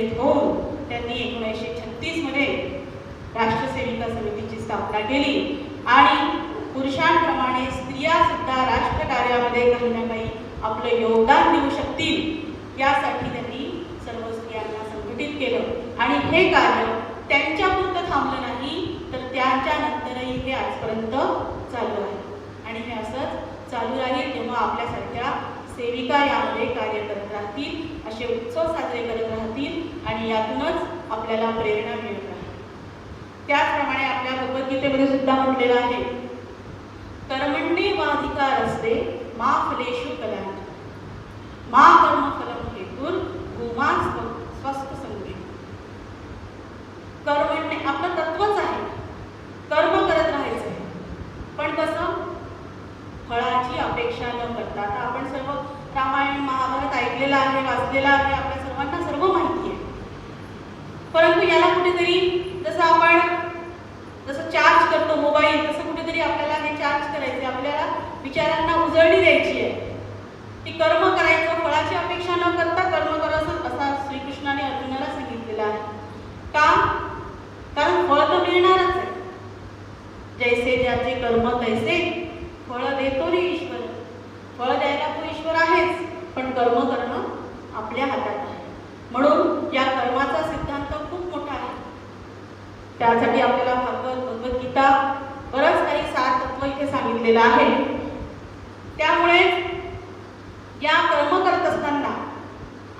प्रेरित होऊन त्यांनी एकोणीसशे छत्तीसमध्ये राष्ट्रसेविका समितीची स्थापना केली. आणि पुरुषांप्रमाणे स्त्रिया सुद्धा राष्ट्रकार्यामध्ये काही ना काही आपलं योगदान देऊ शकतील यासाठी त्यांनी सर्व स्त्रियांना संघटित केलं. आणि हे कार्य त्यांच्यापुरतं थांबलं नाही तर त्यांच्या नंतरही हे आजपर्यंत चालू आहे. आणि हे असंच चालू राहील तेव्हा आपल्यासारख्या सेविका यामध्ये कार्य करत राहतील असे उत्सव साजरे करत आणि यातूनच आपल्याला प्रेरणा मिळत. आहे त्याचप्रमाणे आपल्या भगवद्गीतेमध्ये सुद्धा म्हटलेलं आहे कर्मण्ये वाधिकार असते मा फलेशु कला मा कर्म फलम हेतूर गुमा स्वस्त संगे कर्मण्य आपलं तत्वच आहे कर्म करत राहायचं पण कसं फळाची अपेक्षा न करता आता आपण सर्व रामायण महाभारत ऐकलेलं आहे वाचलेलं आहे आपल्या सर्वांना सर्व माहिती आहे परंतु याला कुठेतरी जसं आपण जसं चार्ज करतो मोबाईल तसं कुठेतरी आपल्याला हे चार्ज करायचे आपल्याला विचारांना उजळणी द्यायची आहे. की कर्म करायचं फळाची अपेक्षा न करता कर्म करायचं असा श्रीकृष्णाने अर्जुनाला सांगितलेला आहे. का? कारण फळ तर मिळणारच आहे. जैसे ज्याचे कर्म तैसे फळ देतो रे ईश्वर. फळ द्यायला तो ईश्वर आहेच पण कर्म करणं आपल्या हातात आहे. म्हणून या कर्माचा सिद्धांत खूप मोठा आहे. त्यासाठी आपल्याला भागवत भगवद्गीता बरंच काही सार तत्व इथे सांगितलेलं आहे त्यामुळे या कर्म करत असताना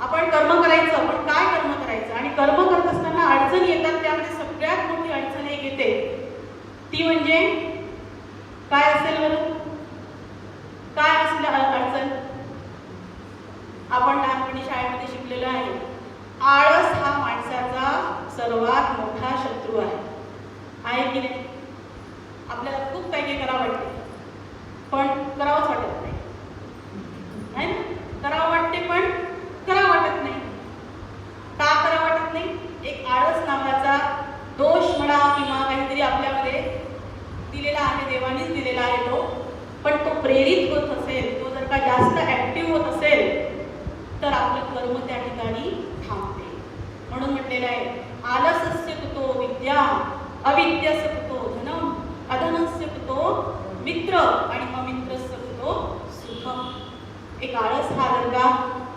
आपण कर्म करायचं पण काय कर्म करायचं आणि कर्म करत असताना अडचणी येतात त्यामध्ये सगळ्यात मोठी अडचण एक येते. ती म्हणजे काय असेल बरं काय असेल अडचण? आपण लहानपणी शाळेमध्ये शिकलेलो आहे. आळस हा माणसाचा सर्वात मोठा शत्रू आहे. आहे की नाही? आपल्याला खूप काही काही करावं वाटते. पण करावंच वाटत नाही है ना करावं वाटते पण करावं वाटत नाही का करावं वाटत नाही एक आळस नावाचा दोष म्हणा किंवा काहीतरी आपल्यामध्ये दिलेला आहे देवानीच दिलेला आहे तो पण तो प्रेरित होत असेल तो जर का जास्त ऍक्टिव्ह होत असेल तर आपलं कर्म त्या ठिकाणी थांबते. म्हणून म्हटलेलं आहे आलसस्य कुतो विद्या अविद्यस्य कुतो धनम अधनस्य कुतो मित्र आणि अमित्रस्य कुतो सुखम. एक आळस हा जर का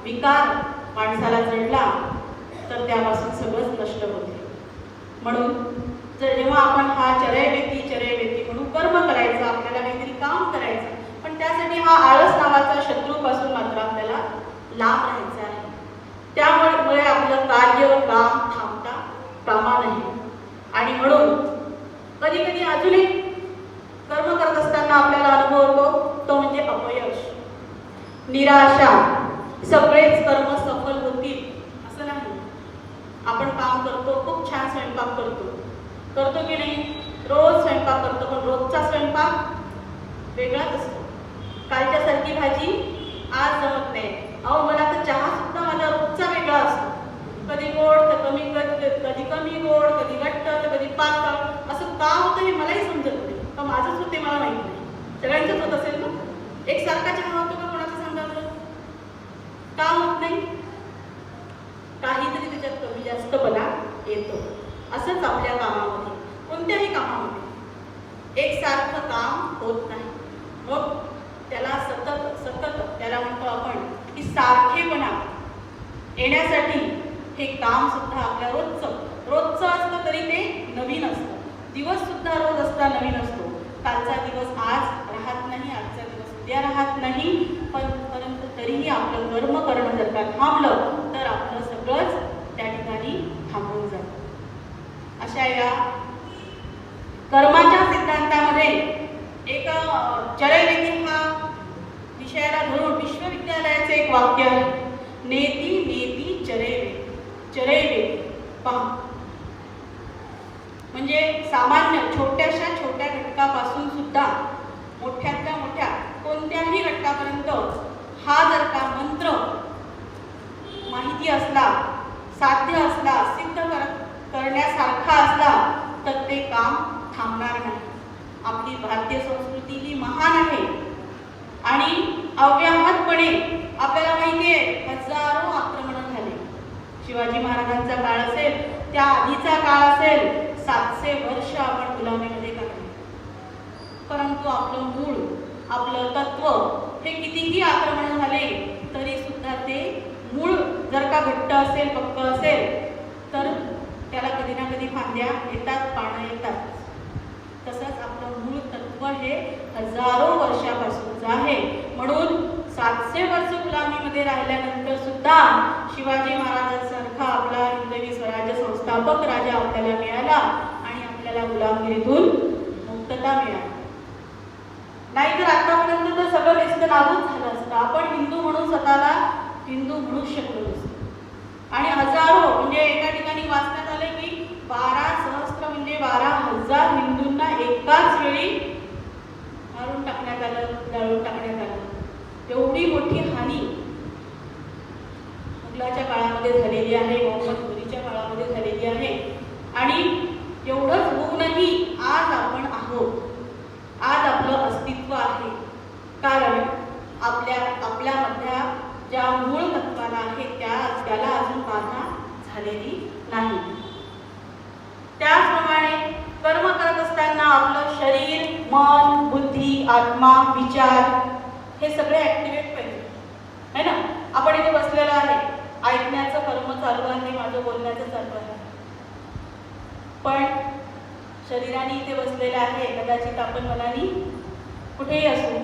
विकार माणसाला जडला तर त्यापासून सगळंच नष्ट होते. म्हणून जर जेव्हा आपण हा चरयवेती चरयवेती म्हणून कर्म करायचं आपल्याला काहीतरी काम करायचं पण त्यासाठी हा आळस नावाचा शत्रूपासून मात्र आपल्याला लाभ राहायचा. त्यामुळे आपलं कार्य काम थांबता कामा नाही आणि म्हणून कधी कधी अजूनही कर्म करत असताना आपल्याला अनुभव होतो तो म्हणजे अपयश. निराशा. सगळेच कर्म सफल होतील असं नाही. आपण काम करतो खूप छान स्वयंपाक करतो. करतो की नाही? रोज स्वयंपाक करतो पण रोजचा स्वयंपाक वेगळाच असतो कालच्यासारखी भाजी आज जमत नाही अहो मला तर चहा सुद्धा माझा रोजचा वेगळा असतो कधी गोड तर कमी ग- कधी कमी गोड कधी घट्ट तर कधी पातळ असं का होतं हे मलाही समजत नाही का माझंच होते मला माहीत नाही सगळ्यांचंच होत असेल ना एकसारखा चहा होतो का कोणाचा सांगा बरं का होत नाही काहीतरी त्याच्यात कमी जास्तपणा येतो असंच आपल्या कामामध्ये कोणत्याही कामामध्ये एकसारखं काम होत नाही मग त्याला सतत सतत त्याला म्हणतो आपण की सारखेपणा येण्यासाठी हे काम सुद्धा आपल्या रोजचं रोजचं असतं तरी ते नवीन असतं. दिवस सुद्धा रोज असता नवीन असतो. कालचा दिवस आज राहत नाही आजचा दिवस उद्या राहत नाही पण परंतु तरीही आपलं कर्म करणं जर का थांबलं तर आपलं सगळंच त्या ठिकाणी थांबून जातं. अशा या कर्माच्या सिद्धांतामध्ये एक अ, हा विषयाला धरून विश्वविद्यालयाचे एक वाक्य आहे. नेती नेती चरयवे पहा. म्हणजे सामान्य छोट्याशा छोट्या घटकापासून सुद्धा मोठ्यातल्या मोठ्या कोणत्याही घटकापर्यंत हा जर का मंत्र माहिती असला साध्य असला सिद्ध कर करण्यासारखा असला तर ते काम थांबणार नाही. आपली भारतीय संस्कृती ही महान आहे. आणि अव्याहतपणे आपल्याला माहिती आहे हजारो शिवाजी महाराजांचा काळ असेल त्या आधीचा काळ असेल सातशे वर्ष आपण गुलामीमध्ये काढली परंतु आपलं मूळ आपलं तत्व हे कितीही आक्रमण झाले तरी सुद्धा ते मूळ जर का घट्ट असेल पक्क असेल तर त्याला कधी ना कधी फांद्या येतात पानं येतात. तसंच आपलं मूळ तत्व हे हजारो वर्षापासूनचं आहे. म्हणून सातशे वर्ष गुलामीमध्ये राहिल्यानंतर सुद्धा शिवाजी महाराजांसारखा आपला हिंदवी स्वराज्य संस्थापक राजा आपल्याला मिळाला आणि आपल्याला गुलामगिरीतून मुक्तता मिळाली. नाहीतर आतापर्यंत तर सगळं व्यस्त नाबूद झालं असतं. आपण हिंदू म्हणून स्वतःला हिंदू म्हणू शकलो नसतो. आणि हजारो म्हणजे एका ठिकाणी वाचण्यात आलं की बारा सहस्त्र म्हणजे बारा हजार हिंदूंना एकाच वेळी मारून टाकण्यात आलं जाळून टाकण्यात आलं. एवढी मोठी हानी मुघलाच्या काळामध्ये झालेली आहे मोहम्मद घोरीच्या काळामध्ये झालेली आहे. आणि एवढंच होऊनही आज आपण आहोत. आज आपलं अस्तित्व आहे. कारण आपल्या आपल्यामधल्या ज्या मूळ तत्वाला आहे त्या त्याला अजून बाधा झालेली नाही. त्याचप्रमाणे कर्म करत असताना आपलं शरीर मन बुद्धी आत्मा विचार हे सगळे ऍक्टिव्हेट पाहिजे है ना आपण इथे बसलेलो आहे ऐकण्याचं कर्म चालू आहे माझं बोलण्याचं चालू आहे पण शरीराने इथे बसलेलं आहे कदाचित आपण मनाने कुठेही असू.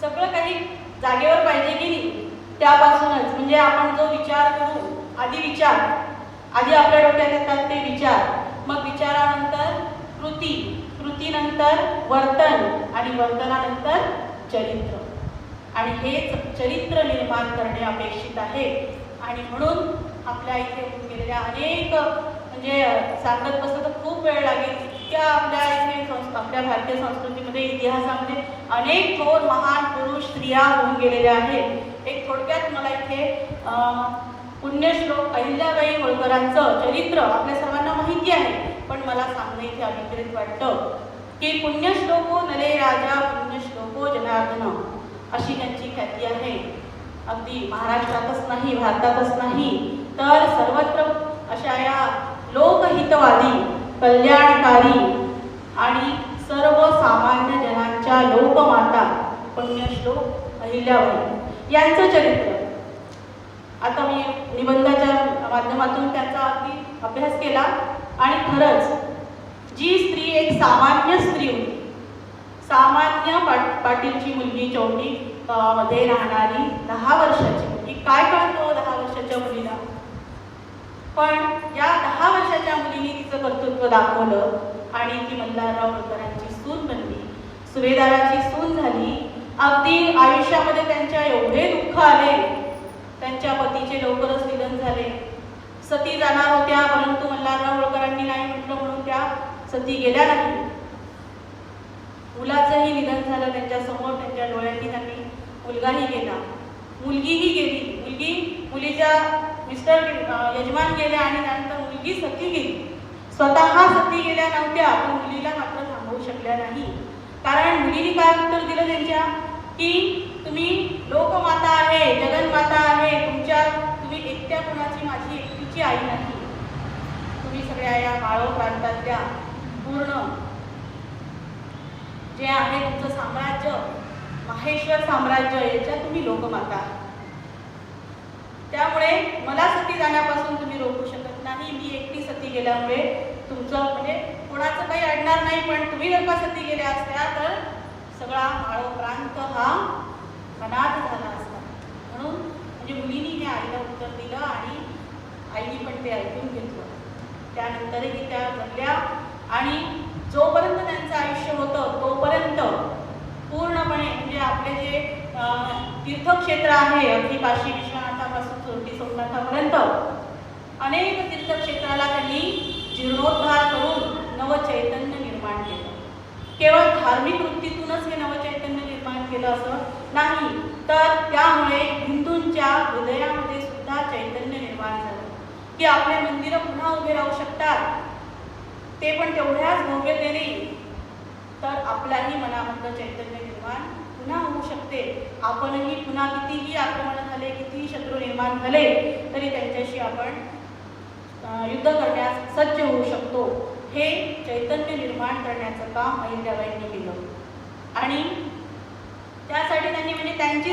सगळं काही जागेवर पाहिजे की नाही त्यापासूनच. म्हणजे आपण जो विचार करू आधी विचार. आधी आपल्या डोक्यात येतात ते विचार. मग विचारानंतर कृती. कृतीनंतर वर्तन आणि वर्तनानंतर चरित्र. आणि हेच चरित्र निर्माण करणे अपेक्षित आहे. आणि म्हणून आपल्या इथे होऊन गेलेल्या अनेक म्हणजे सांगत बसलं तर खूप वेळ लागेल. इतक्या आपल्या इथे संस आपल्या भारतीय संस्कृतीमध्ये इतिहासामध्ये अनेक थोर महान पुरुष स्त्रिया होऊन गेलेल्या आहेत. एक थोडक्यात मला इथे पुण्यश्लोक अहिल्याबाई होळकरांचं चरित्र आपल्या सर्वांना माहिती आहे. पण मला सांगणं इथे अभिप्रेत वाटतं की पुण्यश्लोको नले राजा पुण्यश्लोको जनार्दन अशी त्यांची ख्याती आहे. अगदी महाराष्ट्रातच नाही भारतातच नाही तर सर्वत्र अशा या लोकहितवादी कल्याणकारी आणि सर्वसामान्य जनांच्या लोकमाता पुण्यश्लोक अहिल्याबाई यांचं चरित्र. आता मी निबंधाच्या माध्यमातून त्याचा अगदी अभ्यास केला. आणि खरंच जी स्त्री एक सामान्य स्त्री होती सामान्य पाट पाटीलची मुलगी चौंडी मध्ये राहणारी दहा वर्षाची मुलगी. काय कळतो हो दहा वर्षाच्या मुलीला? पण या दहा वर्षाच्या मुलीने तिचं कर्तृत्व दाखवलं आणि ती मल्हारराव होळकरांची सून बनली. सुभेदाराची सून झाली. अगदी आयुष्यामध्ये त्यांच्या एवढे दुःख आले. त्यांच्या पतीचे लवकरच निधन झाले. सती जाणार होत्या परंतु मल्हारराव होळकरांनी नाही म्हटलं म्हणून त्या सती गेल्या नाही मुलाचंही निधन झालं त्यांच्यासमोर त्यांच्या डोळ्यांनी त्यांनी मुलगाही गेला मुलगीही गेली. मुलगी मुलीच्या मिस्टर यजमान गेले आणि त्यानंतर मुलगी सती गेली. स्वतः सती गेल्या नव्हत्या पण मुलीला मात्र थांबवू शकल्या नाही. कारण मुलीने काय उत्तर दिलं त्यांच्या? की तुम्ही लोकमाता आहे जगनमाता आहे तुमच्या तुम्ही एकट्या कुणाची माझी एकटीची आई नाही. तुम्ही सगळ्या या माळव प्रांतातल्या पूर्ण जे आहे तुमचं साम्राज्य माहेश्वर साम्राज्य याच्या तुम्ही लोकमाता त्यामुळे मला सती जाण्यापासून तुम्ही रोखू शकत नाही. मी एकटी सती गेल्यामुळे तुमचं म्हणजे कोणाचं काही अडणार नाही पण तुम्ही जर का सती गेल्या असत्या तर सगळा माळव प्रांत हा अनाथ झाला असता. म्हणून म्हणजे मुलीनी हे आईला उत्तर दिलं आणि आईने पण ते ऐकून घेतलं. त्यानंतरही त्या बनल्या आणि जोपर्यंत त्यांचं आयुष्य होतं तोपर्यंत पूर्णपणे म्हणजे आपले जे तीर्थक्षेत्र आहे अगदी काशी विश्वनाथापासून सोरटी सोमनाथापर्यंत अनेक तीर्थक्षेत्राला त्यांनी जीर्णोद्धार करून नवचैतन्य निर्माण केलं. केवळ धार्मिक वृत्तीतूनच हे नवचैतन्य निर्माण केलं असं नाही तर त्यामुळे हिंदूंच्या हृदयामध्ये सुद्धा चैतन्य निर्माण झालं. की आपले मंदिरं पुन्हा उभे राहू शकतात ते पण तेवढ्याच भव्यतेने. तर आपल्याही मनामधलं चैतन्य निर्माण पुन्हा होऊ शकते. आपणही पुन्हा कितीही आक्रमण झाले कितीही शत्रू निर्माण झाले तरी त्यांच्याशी आपण युद्ध करण्यास सज्ज होऊ शकतो. हे चैतन्य निर्माण करण्याचं काम अहिल्याबाईंनी केलं. आणि त्यासाठी त्यांनी म्हणजे त्यांची